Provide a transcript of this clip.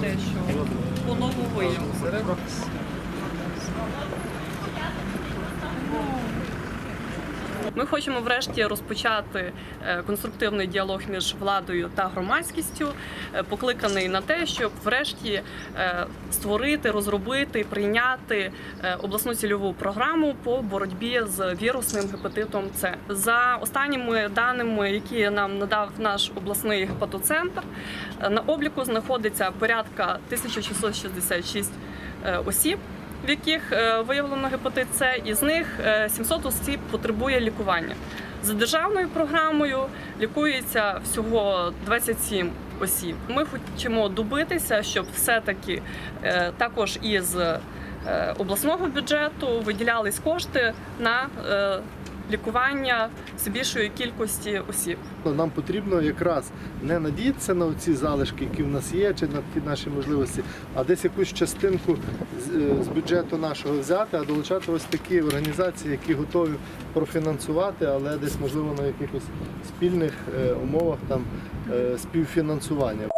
те, що по нову виявку. Ми хочемо врешті розпочати е, конструктивний діалог між владою та громадськістю, е, покликаний на те, щоб врешті е, створити, розробити прийняти обласну цільову програму по боротьбі з вірусним гепатитом С. За останніми даними, які нам надав наш обласний гепатоцентр, на обліку знаходиться порядка 1666 е, осіб. В яких е, виявлено гепатит С, із них е, 700 осіб потребує лікування. За державною програмою лікується всього 27 осіб. Ми хочемо добитися, щоб все-таки е, також із е, обласного бюджету виділялись кошти на е, лікування все більшої кількості осіб. Нам потрібно якраз не надіятися на ці залишки, які в нас є, чи на ті наші можливості, а десь якусь частинку з, е, бюджету нашого взяти, а долучати ось такі організації, які готові профінансувати, але десь можливо на якихось спільних е, умовах там е, співфінансування.